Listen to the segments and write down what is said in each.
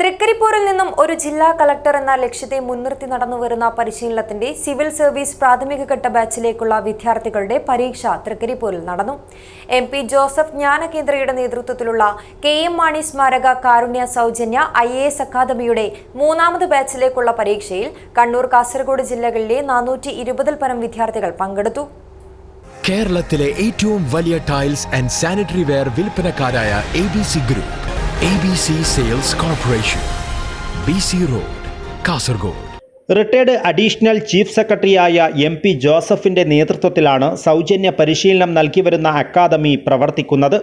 തൃക്കരിപ്പൂരിൽ നിന്നും ഒരു ജില്ലാ കളക്ടർ എന്ന ലക്ഷ്യത്തെ മുൻനിർത്തി നടന്നുവരുന്ന പരിശീലനത്തിന്റെ സിവിൽ സർവീസ് പ്രാഥമിക ഘട്ട ബാച്ചിലേക്കുള്ള വിദ്യാർത്ഥികളുടെ പരീക്ഷ തൃക്കരിപ്പൂരിൽ നടന്നു. എം പി ജോസഫ് ജ്ഞാനകേന്ദ്രയുടെ നേതൃത്വത്തിലുള്ള കെ എം മാണി സ്മാരക കാരുണ്യ സൗജന്യ ഐ എ എസ് അക്കാദമിയുടെ മൂന്നാമത് ബാച്ചിലേക്കുള്ള പരീക്ഷയിൽ കണ്ണൂർ കാസർഗോഡ് ജില്ലകളിലെ നാനൂറ്റി ഇരുപതിൽ പരം വിദ്യാർത്ഥികൾ പങ്കെടുത്തു. കേരളത്തിലെ ഏറ്റവും വലിയ tiles and sanitary ware വിൽപ്പനക്കാരായ A B C group A Sales Corporation, sales corporation Kasargod. Retired additional chief സെക്രട്ടറിയായ എം പി ജോസഫിന്റെ നേതൃത്വത്തിലാണ് സൗജന്യ പരിശീലനം നൽകി വരുന്ന അക്കാദമി പ്രവർത്തിക്കുന്നത്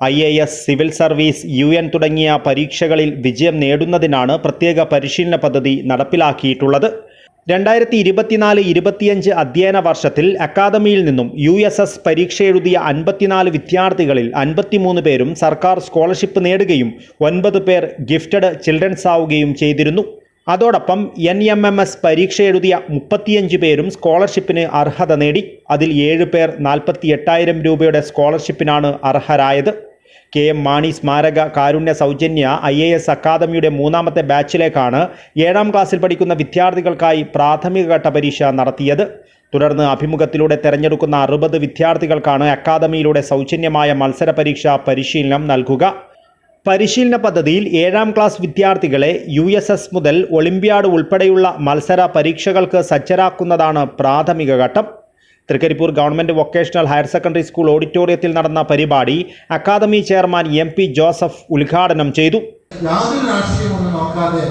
I A S civil service U N തുടങ്ങിയ പരീക്ഷകളിൽ വിജയം നേടുന്നതിനാണ് പ്രത്യേക പരിശീലന പദ്ധതി നടപ്പിലാക്കിയിട്ടുള്ളത് രണ്ടായിരത്തി ഇരുപത്തിനാല് ഇരുപത്തിയഞ്ച് അധ്യയന വർഷത്തിൽ അക്കാദമിയിൽ നിന്നും യു എസ് എസ് പരീക്ഷ എഴുതിയ അൻപത്തിനാല് വിദ്യാർത്ഥികളിൽ അൻപത്തിമൂന്ന് പേരും സർക്കാർ സ്കോളർഷിപ്പ് നേടുകയും ഒൻപത് പേർ ഗിഫ്റ്റഡ് ചിൽഡ്രൻസ് ആവുകയും ചെയ്തിരുന്നു. അതോടൊപ്പം എൻ എം എം എസ് പരീക്ഷ എഴുതിയ മുപ്പത്തിയഞ്ച് പേരും സ്കോളർഷിപ്പിന് അർഹത നേടി. അതിൽ ഏഴ് പേർ നാൽപ്പത്തി എട്ടായിരം രൂപയുടെ സ്കോളർഷിപ്പിനാണ് അർഹരായത്. കെ എം മാണി സ്മാരക കാരുണ്യ സൗജന്യ ഐ എ എസ് അക്കാദമിയുടെ മൂന്നാമത്തെ ബാച്ചിലേക്കാണ് ഏഴാം ക്ലാസ്സിൽ പഠിക്കുന്ന വിദ്യാർത്ഥികൾക്കായി പ്രാഥമിക ഘട്ട പരീക്ഷ നടത്തിയത്. തുടർന്ന് അഭിമുഖത്തിലൂടെ തെരഞ്ഞെടുക്കുന്ന അറുപത് വിദ്യാർത്ഥികൾക്കാണ് അക്കാദമിയിലൂടെ സൗജന്യമായ മത്സര പരീക്ഷ പരിശീലനം നൽകുക. പരിശീലന പദ്ധതിയിൽ ഏഴാം ക്ലാസ് വിദ്യാർത്ഥികളെ യു എസ് എസ് മുതൽ ഒളിമ്പ്യാഡ് ഉൾപ്പെടെയുള്ള മത്സര പരീക്ഷകൾക്ക് സജ്ജരാക്കുന്നതാണ് പ്രാഥമിക ഘട്ടം. Thrikaripur government vocational higher secondary school ഓഡിറ്റോറിയത്തിൽ നടന്ന പരിപാടി academy chairman M P Joseph ഉദ്ഘാടനം ചെയ്തു. യാതൊരു രാഷ്ട്രീയമൊന്നും നോക്കാതെ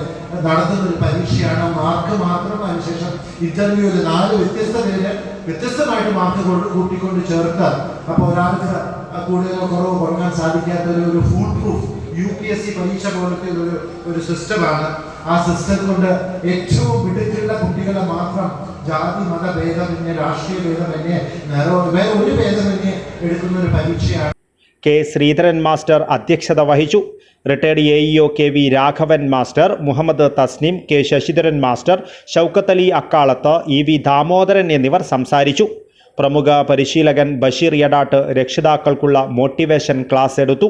നടത്തുന്ന ഒരു പരീക്ഷയാണ്. മാർക്ക് മാത്രം അതിനുശേഷം ഇന്റർവ്യൂവിൽ നാല് വ്യത്യസ്ത പേര് വ്യത്യസ്തമായിട്ട് മാർക്ക് കൊണ്ട് കൂട്ടിക്കൊണ്ട് ചേർത്താൽ അപ്പോൾ ഒരാൾക്ക് കൂടുതലോ കുറവോ കുറങ്ങാൻ സാധിക്കാത്ത ഒരു full proof U P S C പരീക്ഷ പോലത്തെ ഒരു ഒരു സിസ്റ്റമാണ് ആ സിസ്റ്റം കൊണ്ട് ഏറ്റവും മിടുക്കുള്ള കുട്ടികളെ മാത്രം ജാതി മത ഭേദമന്യേ രാഷ്ട്രീയ ഭേദമന്യേ വേറെ ഒരു ഭേദമന്യേ എടുക്കുന്ന ഒരു പരീക്ഷയാണ്. കെ. ശ്രീധരൻ മാസ്റ്റർ അധ്യക്ഷത വഹിച്ചു. Retired A E O K V Raghavan master Muhammad Tasneem K Sasidharan master Shoukath Ali Akkalath E V Damodaran എന്നിവർ സംസാരിച്ചു. പ്രമുഖ പരിശീലകൻ ബഷീർ യഡാട്ട് രക്ഷിതാക്കൾക്കുള്ള മോട്ടിവേഷൻ ക്ലാസ് എടുത്തു.